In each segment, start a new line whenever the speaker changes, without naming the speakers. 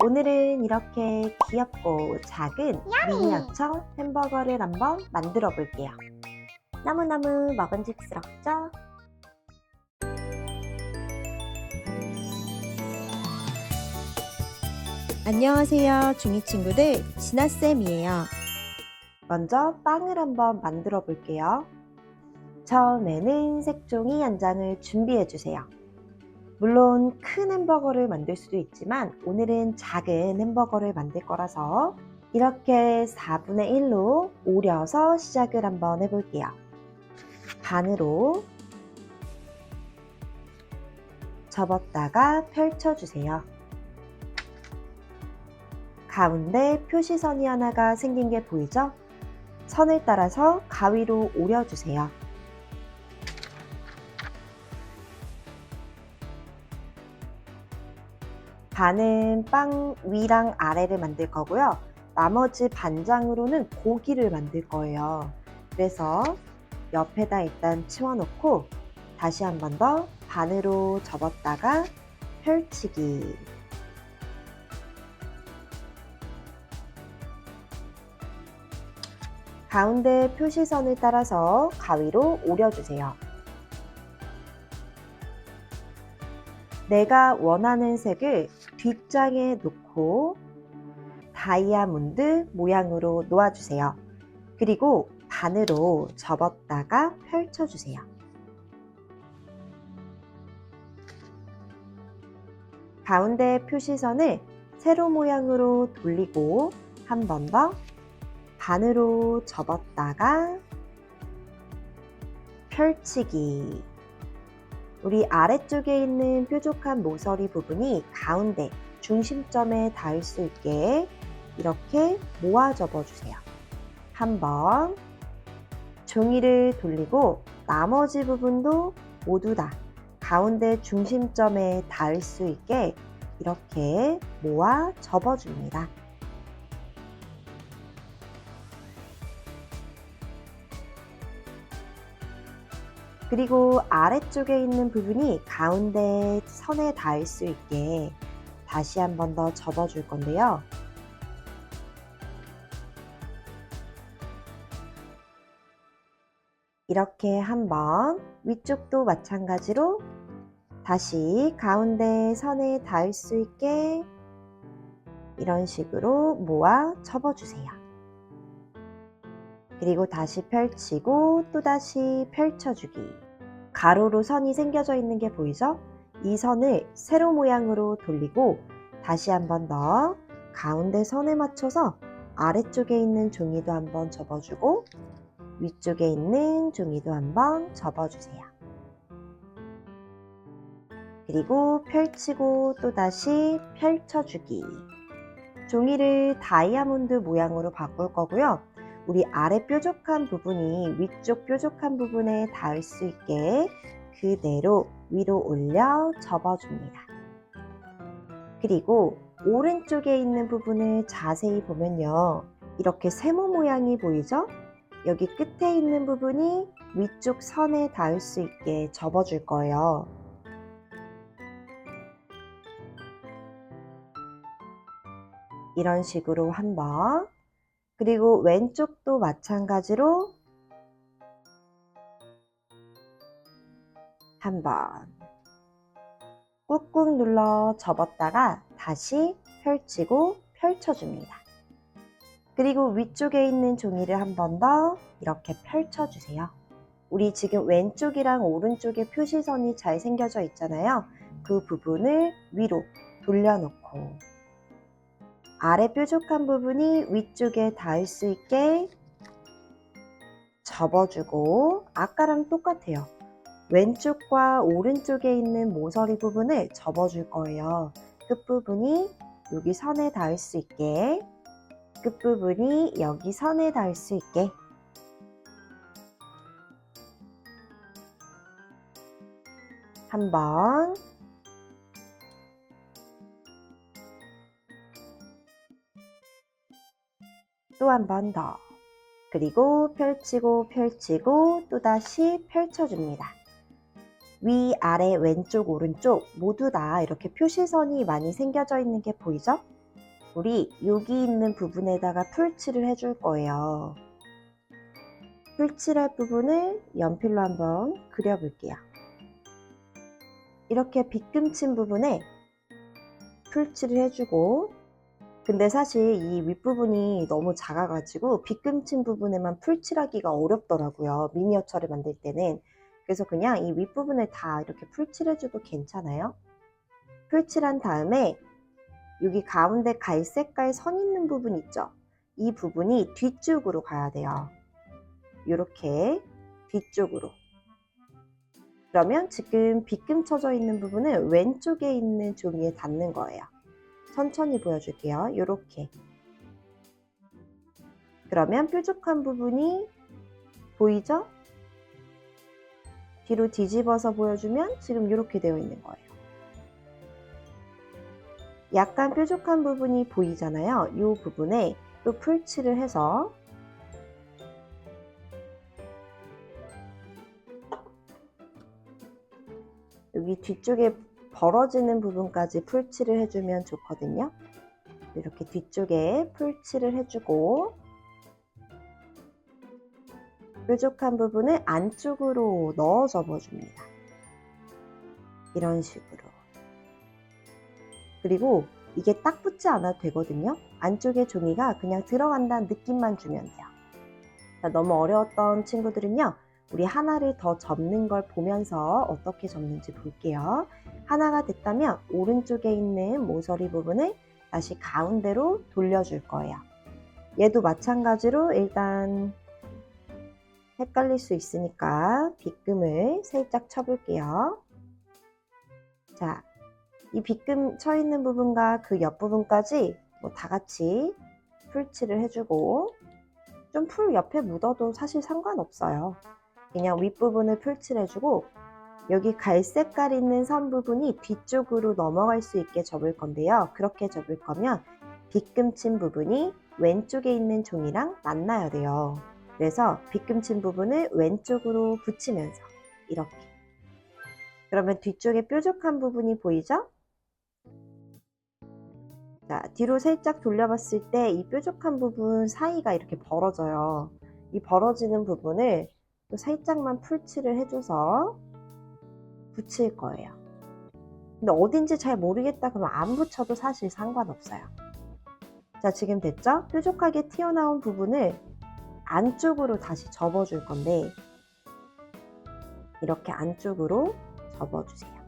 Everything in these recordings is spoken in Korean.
오늘은 이렇게 귀엽고 작은 미니어처 햄버거를 한번 만들어 볼게요. 너무너무 먹은직스럽죠?
안녕하세요, 중이 친구들. 진아쌤이에요.
먼저 빵을 한번 만들어 볼게요. 처음에는 색종이 한 장을 준비해 주세요. 물론 큰 햄버거를 만들 수도 있지만 오늘은 작은 햄버거를 만들 거라서 이렇게 4분의 1로 오려서 시작을 한번 해볼게요. 반으로 접었다가 펼쳐주세요. 가운데 표시선이 하나가 생긴 게 보이죠? 선을 따라서 가위로 오려주세요. 반은 빵 위랑 아래를 만들 거고요. 나머지 반장으로는 고기를 만들 거예요. 그래서 옆에다 일단 치워놓고 다시 한 번 더 반으로 접었다가 펼치기. 가운데 표시선을 따라서 가위로 오려주세요. 내가 원하는 색을 뒷장에 놓고 다이아몬드 모양으로 놓아주세요. 그리고 반으로 접었다가 펼쳐주세요. 가운데 표시선을 세로 모양으로 돌리고 한 번 더 반으로 접었다가 펼치기. 우리 아래쪽에 있는 뾰족한 모서리 부분이 가운데 중심점에 닿을 수 있게 이렇게 모아 접어주세요. 한번 종이를 돌리고 나머지 부분도 모두 다 가운데 중심점에 닿을 수 있게 이렇게 모아 접어줍니다. 그리고 아래쪽에 있는 부분이 가운데 선에 닿을 수 있게 다시 한 번 더 접어 줄 건데요. 이렇게 한번 위쪽도 마찬가지로 다시 가운데 선에 닿을 수 있게 이런 식으로 모아 접어주세요. 그리고 다시 펼치고 또 다시 펼쳐주기. 가로로 선이 생겨져 있는 게 보이죠? 이 선을 세로 모양으로 돌리고 다시 한 번 더 가운데 선에 맞춰서 아래쪽에 있는 종이도 한번 접어주고 위쪽에 있는 종이도 한번 접어주세요. 그리고 펼치고 또 다시 펼쳐주기. 종이를 다이아몬드 모양으로 바꿀 거고요. 우리 아래 뾰족한 부분이 위쪽 뾰족한 부분에 닿을 수 있게 그대로 위로 올려 접어줍니다. 그리고 오른쪽에 있는 부분을 자세히 보면요. 이렇게 세모 모양이 보이죠? 여기 끝에 있는 부분이 위쪽 선에 닿을 수 있게 접어줄 거예요. 이런 식으로 한번 그리고 왼쪽도 마찬가지로 한번 꾹꾹 눌러 접었다가 다시 펼치고 펼쳐줍니다. 그리고 위쪽에 있는 종이를 한 번 더 이렇게 펼쳐주세요. 우리 지금 왼쪽이랑 오른쪽에 표시선이 잘 생겨져 있잖아요. 그 부분을 위로 돌려놓고 아래 뾰족한 부분이 위쪽에 닿을 수 있게 접어주고 아까랑 똑같아요. 왼쪽과 오른쪽에 있는 모서리 부분을 접어줄 거예요. 끝부분이 여기 선에 닿을 수 있게 끝부분이 여기 선에 닿을 수 있게 한번 또 한 번 더. 그리고 펼치고 펼치고 또다시 펼쳐줍니다. 위, 아래, 왼쪽, 오른쪽 모두 다 이렇게 표시선이 많이 생겨져 있는 게 보이죠? 우리 여기 있는 부분에다가 풀칠을 해줄 거예요. 풀칠할 부분을 연필로 한번 그려볼게요. 이렇게 빗금친 부분에 풀칠을 해주고 근데 사실 이 윗부분이 너무 작아가지고 빗금친 부분에만 풀칠하기가 어렵더라고요. 미니어처를 만들 때는. 그래서 그냥 이 윗부분을 다 이렇게 풀칠해줘도 괜찮아요. 풀칠한 다음에 여기 가운데 갈색깔 선 있는 부분 있죠? 이 부분이 뒤쪽으로 가야 돼요. 이렇게 뒤쪽으로. 그러면 지금 빗금 쳐져 있는 부분은 왼쪽에 있는 종이에 닿는 거예요. 천천히 보여줄게요. 이렇게. 그러면 뾰족한 부분이 보이죠? 뒤로 뒤집어서 보여주면 지금 이렇게 되어 있는 거예요. 약간 뾰족한 부분이 보이잖아요. 이 부분에 또 풀칠을 해서 여기 뒤쪽에 벌어지는 부분까지 풀칠을 해주면 좋거든요. 이렇게 뒤쪽에 풀칠을 해주고 뾰족한 부분을 안쪽으로 넣어 접어줍니다. 이런 식으로. 그리고 이게 딱 붙지 않아도 되거든요. 안쪽에 종이가 그냥 들어간다는 느낌만 주면 돼요. 자, 너무 어려웠던 친구들은요. 우리 하나를 더 접는 걸 보면서 어떻게 접는지 볼게요. 하나가 됐다면 오른쪽에 있는 모서리 부분을 다시 가운데로 돌려줄 거예요. 얘도 마찬가지로 일단 헷갈릴 수 있으니까 빗금을 살짝 쳐볼게요. 자, 이 빗금 쳐 있는 부분과 그 옆부분까지 뭐 다 같이 풀칠을 해주고 좀 풀 옆에 묻어도 사실 상관없어요. 그냥 윗부분을 풀칠해주고 여기 갈색깔 있는 선 부분이 뒤쪽으로 넘어갈 수 있게 접을 건데요. 그렇게 접을 거면 빗금친 부분이 왼쪽에 있는 종이랑 만나야 돼요. 그래서 빗금친 부분을 왼쪽으로 붙이면서 이렇게 그러면 뒤쪽에 뾰족한 부분이 보이죠? 자, 뒤로 살짝 돌려봤을 때 이 뾰족한 부분 사이가 이렇게 벌어져요. 이 벌어지는 부분을 또 살짝만 풀칠을 해줘서 붙일 거예요. 근데 어딘지 잘 모르겠다 그러면 안 붙여도 사실 상관없어요. 자, 지금 됐죠? 뾰족하게 튀어나온 부분을 안쪽으로 다시 접어줄 건데 이렇게 안쪽으로 접어주세요.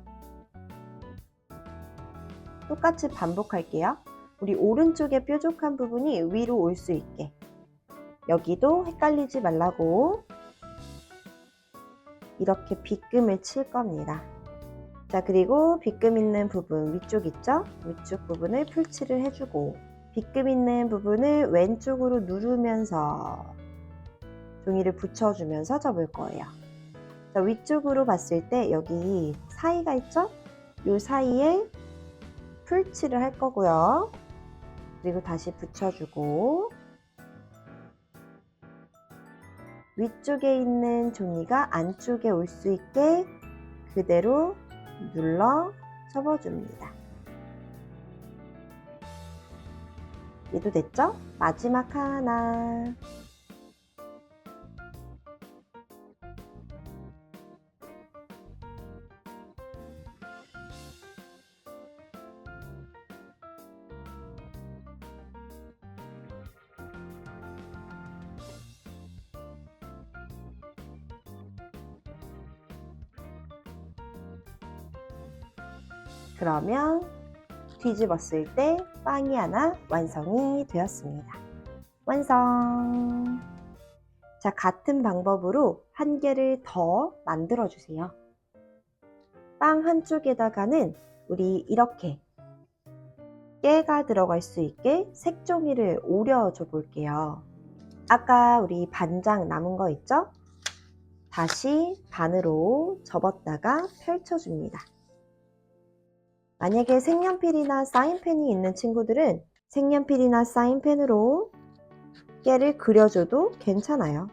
똑같이 반복할게요. 우리 오른쪽에 뾰족한 부분이 위로 올 수 있게 여기도 헷갈리지 말라고 이렇게 빗금을 칠 겁니다. 자, 그리고 빗금 있는 부분 위쪽 있죠? 위쪽 부분을 풀칠을 해주고 빗금 있는 부분을 왼쪽으로 누르면서 종이를 붙여주면서 접을 거예요. 자, 위쪽으로 봤을 때 여기 사이가 있죠? 이 사이에 풀칠을 할 거고요. 그리고 다시 붙여주고 위쪽에 있는 종이가 안쪽에 올 수 있게 그대로 눌러 접어줍니다. 얘도 됐죠? 마지막 하나. 그러면 뒤집었을 때 빵이 하나 완성이 되었습니다. 완성! 자, 같은 방법으로 한 개를 더 만들어 주세요. 빵 한쪽에다가는 우리 이렇게 깨가 들어갈 수 있게 색종이를 오려줘 볼게요. 아까 우리 반장 남은 거 있죠? 다시 반으로 접었다가 펼쳐줍니다. 만약에 색연필이나 사인펜이 있는 친구들은 색연필이나 사인펜으로 깨를 그려줘도 괜찮아요.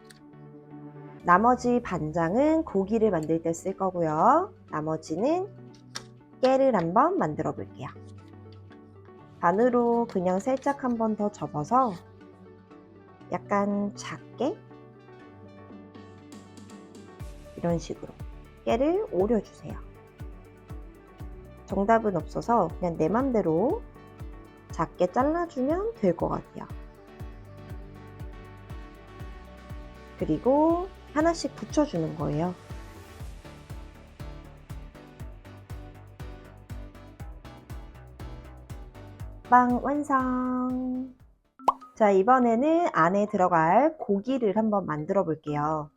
나머지 반장은 고기를 만들 때 쓸 거고요. 나머지는 깨를 한번 만들어 볼게요. 반으로 그냥 살짝 한번 더 접어서 약간 작게 이런 식으로 깨를 오려주세요. 정답은 없어서 그냥 내 맘대로 작게 잘라주면 될 것 같아요. 그리고 하나씩 붙여주는 거예요. 빵 완성! 자, 이번에는 안에 들어갈 고기를 한번 만들어 볼게요.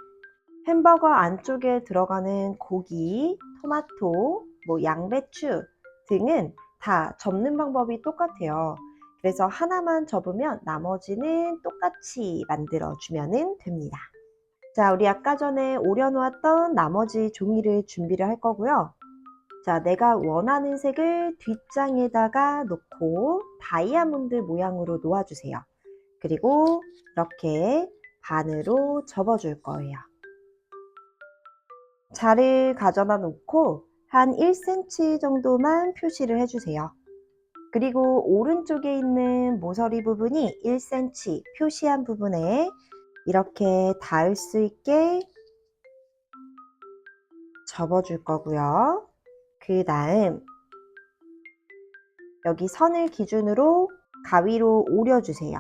햄버거 안쪽에 들어가는 고기, 토마토, 뭐 양배추 등은 다 접는 방법이 똑같아요. 그래서 하나만 접으면 나머지는 똑같이 만들어 주면 됩니다. 자, 우리 아까 전에 오려놓았던 나머지 종이를 준비를 할 거고요. 자, 내가 원하는 색을 뒷장에다가 놓고 다이아몬드 모양으로 놓아주세요. 그리고 이렇게 반으로 접어줄 거예요. 자를 가져다 놓고 한 1cm 정도만 표시를 해주세요. 그리고 오른쪽에 있는 모서리 부분이 1cm 표시한 부분에 이렇게 닿을 수 있게 접어줄 거고요. 그 다음 여기 선을 기준으로 가위로 오려주세요.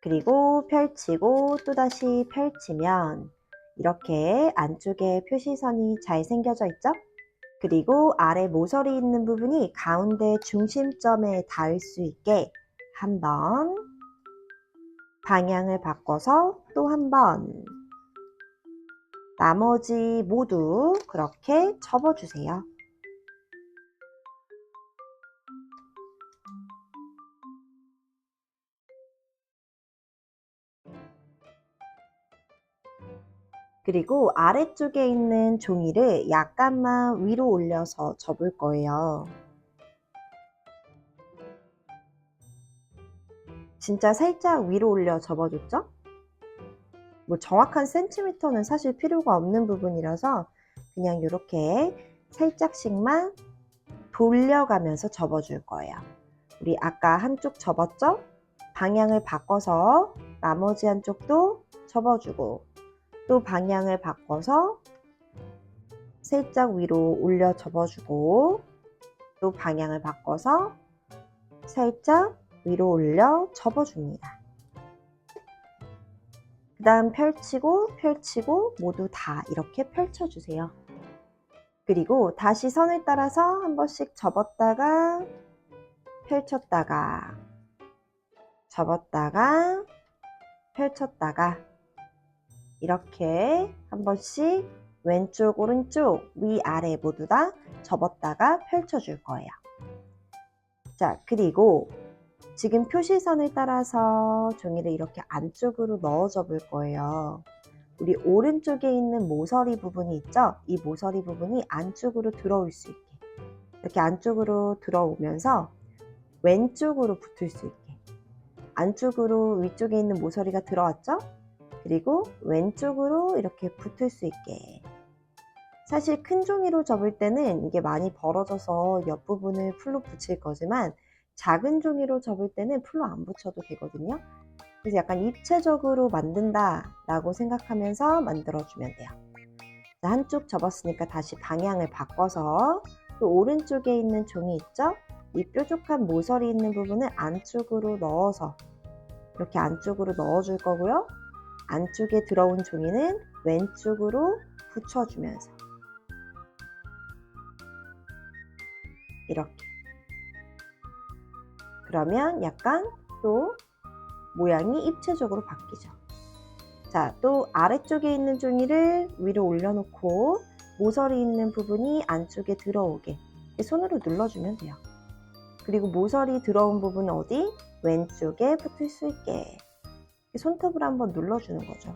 그리고 펼치고 또다시 펼치면 이렇게 안쪽에 표시선이 잘 생겨져 있죠? 그리고 아래 모서리 있는 부분이 가운데 중심점에 닿을 수 있게 한번 방향을 바꿔서 또 한번 나머지 모두 그렇게 접어주세요. 그리고 아래쪽에 있는 종이를 약간만 위로 올려서 접을 거예요. 진짜 살짝 위로 올려 접어줬죠? 뭐 정확한 센티미터는 사실 필요가 없는 부분이라서 그냥 이렇게 살짝씩만 돌려가면서 접어줄 거예요. 우리 아까 한쪽 접었죠? 방향을 바꿔서 나머지 한쪽도 접어주고 또 방향을 바꿔서 살짝 위로 올려 접어주고 또 방향을 바꿔서 살짝 위로 올려 접어줍니다. 그 다음 펼치고 펼치고 모두 다 이렇게 펼쳐주세요. 그리고 다시 선을 따라서 한 번씩 접었다가 펼쳤다가 접었다가 펼쳤다가 이렇게 한 번씩 왼쪽 오른쪽 위 아래 모두 다 접었다가 펼쳐줄 거예요. 자 그리고 지금 표시선을 따라서 종이를 이렇게 안쪽으로 넣어 접을 거예요. 우리 오른쪽에 있는 모서리 부분이 있죠? 이 모서리 부분이 안쪽으로 들어올 수 있게 이렇게 안쪽으로 들어오면서 왼쪽으로 붙을 수 있게 안쪽으로 위쪽에 있는 모서리가 들어왔죠? 그리고 왼쪽으로 이렇게 붙을 수 있게 사실 큰 종이로 접을 때는 이게 많이 벌어져서 옆부분을 풀로 붙일 거지만 작은 종이로 접을 때는 풀로 안 붙여도 되거든요. 그래서 약간 입체적으로 만든다 라고 생각하면서 만들어주면 돼요. 자, 한쪽 접었으니까 다시 방향을 바꿔서 또 오른쪽에 있는 종이 있죠? 이 뾰족한 모서리 있는 부분을 안쪽으로 넣어서 이렇게 안쪽으로 넣어줄 거고요. 안쪽에 들어온 종이는 왼쪽으로 붙여주면서 이렇게 그러면 약간 또 모양이 입체적으로 바뀌죠. 자, 또 아래쪽에 있는 종이를 위로 올려놓고 모서리 있는 부분이 안쪽에 들어오게 손으로 눌러주면 돼요. 그리고 모서리 들어온 부분 어디? 왼쪽에 붙을 수 있게 손톱으로 한번 눌러주는 거죠.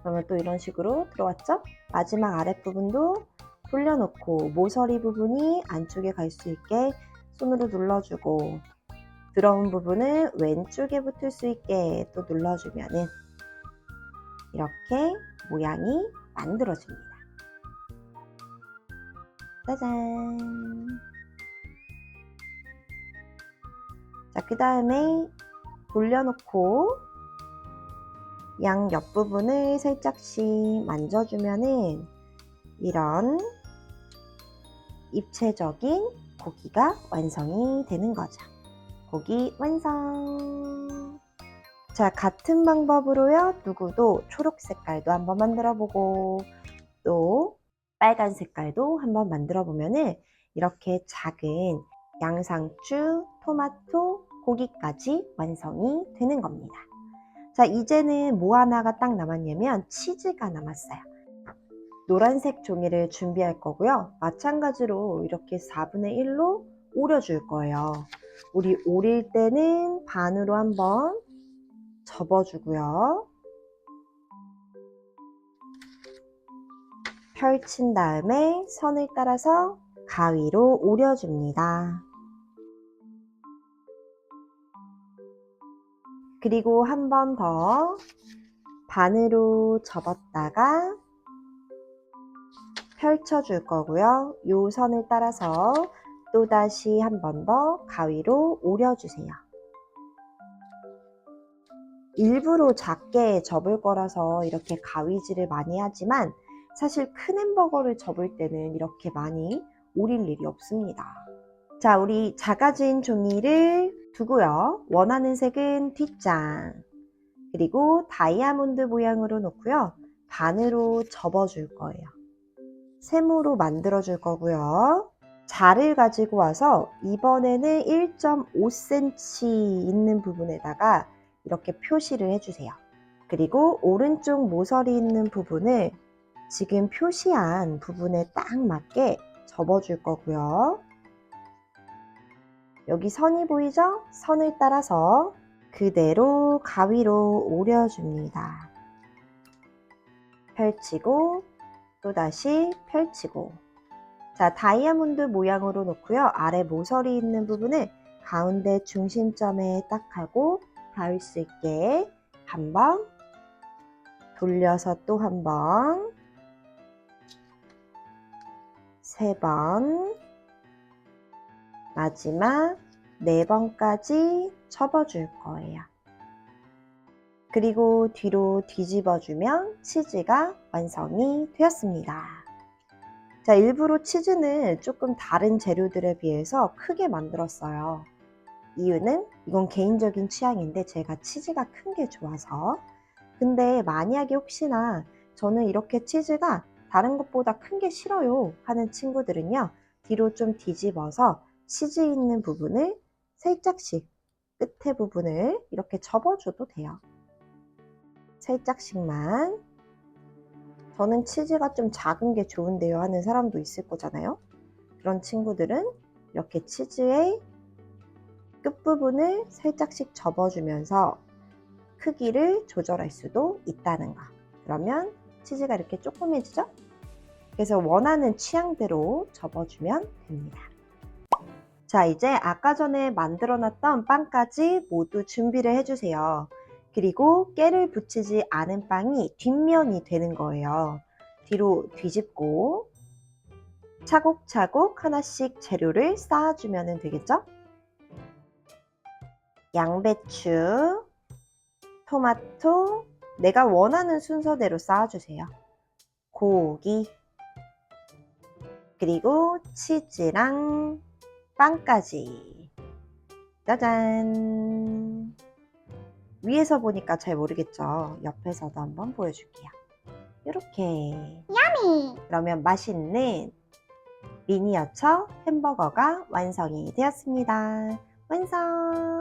그러면 또 이런 식으로 들어왔죠? 마지막 아랫부분도 돌려놓고 모서리 부분이 안쪽에 갈 수 있게 손으로 눌러주고 들어온 부분을 왼쪽에 붙을 수 있게 또 눌러주면은 이렇게 모양이 만들어집니다. 짜잔. 자, 그 다음에 돌려놓고 양 옆부분을 살짝씩 만져주면은 이런 입체적인 고기가 완성이 되는 거죠. 고기 완성! 자, 같은 방법으로요, 누구도 초록 색깔도 한번 만들어 보고, 또 빨간 색깔도 한번 만들어 보면은 이렇게 작은 양상추, 토마토, 고기까지 완성이 되는 겁니다. 자, 이제는 뭐 하나가 딱 남았냐면 치즈가 남았어요. 노란색 종이를 준비할 거고요. 마찬가지로 이렇게 4분의 1로 오려줄 거예요. 우리 오릴 때는 반으로 한번 접어주고요. 펼친 다음에 선을 따라서 가위로 오려줍니다. 그리고 한 번 더 반으로 접었다가 펼쳐줄 거고요. 요 선을 따라서 또다시 한 번 더 가위로 오려주세요. 일부러 작게 접을 거라서 이렇게 가위질을 많이 하지만 사실 큰 햄버거를 접을 때는 이렇게 많이 오릴 일이 없습니다. 자, 우리 작아진 종이를 두고요. 원하는 색은 뒷장. 그리고 다이아몬드 모양으로 놓고요. 반으로 접어줄 거예요. 세모로 만들어 줄 거고요. 자를 가지고 와서 이번에는 1.5cm 있는 부분에다가 이렇게 표시를 해주세요. 그리고 오른쪽 모서리 있는 부분을 지금 표시한 부분에 딱 맞게 접어줄 거고요. 여기 선이 보이죠? 선을 따라서 그대로 가위로 오려줍니다. 펼치고 또다시 펼치고 자 다이아몬드 모양으로 놓고요. 아래 모서리 있는 부분을 가운데 중심점에 딱 하고 닿을 수 있게 한 번 돌려서 또 한 번, 세 번, 마지막 네 번까지 접어줄 거예요. 그리고 뒤로 뒤집어주면 치즈가 완성이 되었습니다. 자, 일부러 치즈는 조금 다른 재료들에 비해서 크게 만들었어요. 이유는 이건 개인적인 취향인데 제가 치즈가 큰 게 좋아서. 근데 만약에 혹시나 저는 이렇게 치즈가 다른 것보다 큰 게 싫어요 하는 친구들은요. 뒤로 좀 뒤집어서 치즈 있는 부분을 살짝씩 끝에 부분을 이렇게 접어줘도 돼요. 살짝씩만. 저는 치즈가 좀 작은 게 좋은데요 하는 사람도 있을 거잖아요. 그런 친구들은 이렇게 치즈의 끝부분을 살짝씩 접어주면서 크기를 조절할 수도 있다는 거. 그러면 치즈가 이렇게 조그매지죠? 그래서 원하는 취향대로 접어주면 됩니다. 자, 이제 아까 전에 만들어 놨던 빵까지 모두 준비를 해주세요. 그리고 깨를 붙이지 않은 빵이 뒷면이 되는 거예요. 뒤로 뒤집고 차곡차곡 하나씩 재료를 쌓아주면 되겠죠? 양배추, 토마토, 내가 원하는 순서대로 쌓아주세요. 고기, 그리고 치즈랑 빵까지. 짜잔! 위에서 보니까 잘 모르겠죠? 옆에서도 한번 보여줄게요. 이렇게.
야미!
그러면 맛있는 미니어처 햄버거가 완성이 되었습니다. 완성!